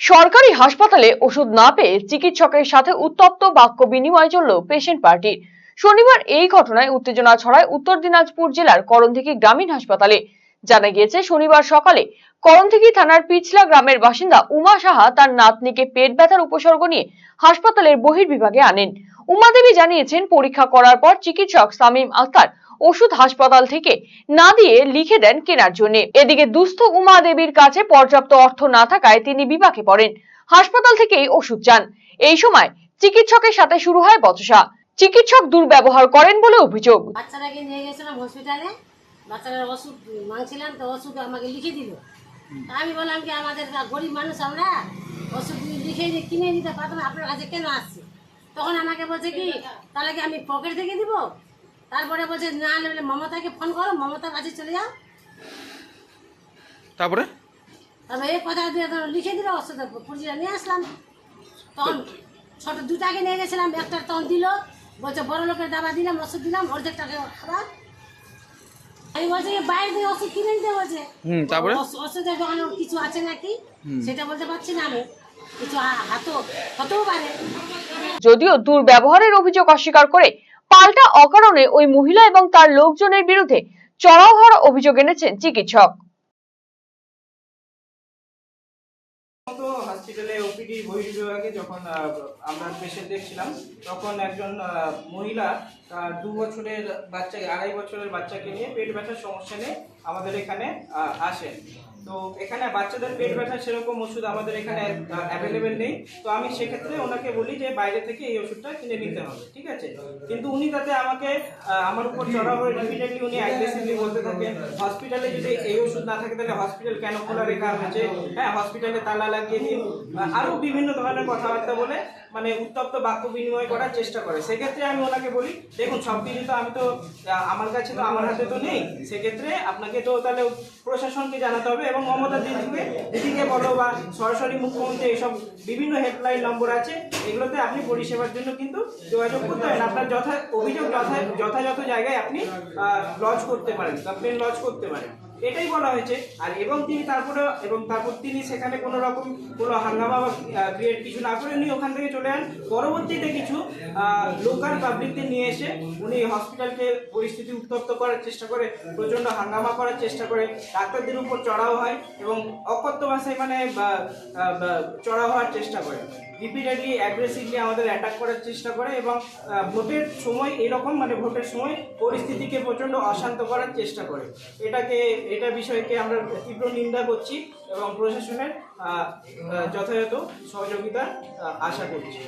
সরকারি হাসপাতালে ওষুধ না পেয়ে চিকিৎসকের সাথে উত্তপ্ত বাক্য বিনিময় চলল পেশেন্ট পার্টির। শনিবার এই ঘটনায় উত্তেজনা ছড়ায় উত্তর দিনাজপুর জেলার করণদিঘি গ্রামীণ হাসপাতালে। জানা গিয়েছে, শনিবার সকালে করণদিঘি থানার পিছলা গ্রামের বাসিন্দা উমা সাহা তার নাতনিকে পেট ব্যথার উপসর্গ নিয়ে হাসপাতালের বহির্বিভাগে আনেন। উমা দেবী জানিয়েছেন, পরীক্ষা করার পর চিকিৎসক সামিম আক্তার ওষুধ হাসপাতাল থেকে না দিয়ে লিখে দেন কেনার জন্য। এদিকে দুস্থ উমা দেবীর কাছে পর্যাপ্ত অর্থ না থাকায় তিনি বিপাকে পড়েন। হাসপাতাল থেকেই ওষুধ চান। এই সময় চিকিৎসকের সাথে শুরু হয় বচসা। চিকিৎসক দুর্ব্যবহার করেন বলে অভিযোগ। বাচ্চাটাকে নিয়ে গেছিলাম হসপিটালে বাচ্চাটার ওষুধ মাংছিলাম তো ওষুধ আমাকে লিখে দিল। আমি বললাম কি, আমাদের গরিব মানুষ আমরা, ওষুধ লিখে কিনে দিতে পারতাম আপনার কাছে কেন আসছে? তখন আমাকে বলছে কি, তাহলে কি আমি পকেট থেকে দিব? তারপরে বলছে না নেবে মমতাকে ফোন করো মমতার কাছে চলে যাও। তারপরে? তবে এই কথা দিয়ে তো লিখে দিল ওষুধ পুরজিটা নিয়ে আসলাম। তখন ছোট দুটাকে নিয়ে গেছিলাম একটা তখন দিল বলছে বড় লোকের দাবা দিলাম ওষুধ দিলাম অর্ধেক টাকা খাবার। আমি বলছি বাইরে থেকে ওষুধ কিনে নিতে বলছে। তারপরে? ওষ- ওষুধের দোকানে কিছু আছে নাকি? সেটা বলতে পারছি না আমি। কিছু হাতও হতেও পারে। যদিও দুর্ব্যবহারের অভিযোগ অস্বীকার করে পাল্টা অকারণে ওই মহিলা এবং তার লোকজনের বিরুদ্ধে চড়াও হওয়ার অভিযোগ এনেছেন চিকিৎসক। ওপিডি বহির্বিভাগে যখন আমরা পেশেন্ট দেখছিলাম, তখন একজন মহিলা দু বছরের বাচ্চাকে আড়াই বছরের বাচ্চাকে নিয়ে পেট ব্যথার সমস্যা নিয়ে আমাদের এখানে আসেন তো এখানে বাচ্চাদের পেট ব্যথা সেরকম ওষুধ আমাদের এখানে অ্যাভেলেবেল নেই। তো আমি সেক্ষেত্রে ওনাকে বলি যে বাইরে থেকে এই ওষুধটা কিনে নিতে হবে ঠিক আছে? কিন্তু উনি তাতে আমাকে আমার উপর চড়া হয়ে রিপিটেডলি উনি অ্যাগ্রেসিভলি বলতে থাকেন হসপিটালে যদি এই ওষুধ না থাকে তাহলে হসপিটাল কেন খোলা রেখা হয়েছে? হ্যাঁ হসপিটালে তালা লাগিয়ে দিন। আহ, আরও বিভিন্ন ধরনের কথাবার্তা বলে মানে উত্তপ্ত বাক্য বিনিময় করার চেষ্টা করে। সেক্ষেত্রে আমি ওনাকে বলি দেখুন সব কিছু তো আমি তো আমার কাছে তো আমার হাতে তো নেই। সেক্ষেত্রে আপনাকে তো তাহলে প্রশাসনকে জানাতে হবে এবং মমতা দিদিকে দিদিকে বলো বা সরাসরি মুখ্যমন্ত্রী এইসব বিভিন্ন হেল্পলাইন নম্বর আছে, এগুলোতে আপনি পরিষেবার জন্য কিন্তু যোগাযোগ করতে পারেন। আপনার যথা, অভিযোগ যথা, যথাযথ জায়গায় আপনি লজ করতে পারেন কমপ্লেন লজ করতে পারেন। এটাই বলা হয়েছে। আর এবং তিনি তারপরে এবং তারপর তিনি সেখানে কোনো রকম কোনো হাঙ্গামা বা ক্রিয়েট কিছু না করে উনি ওখান থেকে চলে যান। পরবর্তীতে কিছু লোকাল পাবলিকদের নিয়ে এসে উনি হসপিটালকে পরিস্থিতি উত্তপ্ত করার চেষ্টা করে, প্রচণ্ড হাঙ্গামা করার চেষ্টা করে। ডাক্তারদের উপর চড়াও হয় এবং অকথ্য ভাষায় মানে চড়াও হওয়ার চেষ্টা করে। রিপিটেডলি অ্যাগ্রেসিভলি আমাদের অ্যাটাক করার চেষ্টা করে এবং ভোটের সময় এরকম মানে ভোটের সময় পরিস্থিতিকে প্রচণ্ড অশান্ত করার চেষ্টা করে। এটাকে, এটা বিষয়কে আমরা তীব্র নিন্দা করছি এবং প্রশাসনের যথাযথ সহযোগিতা আশা করছি।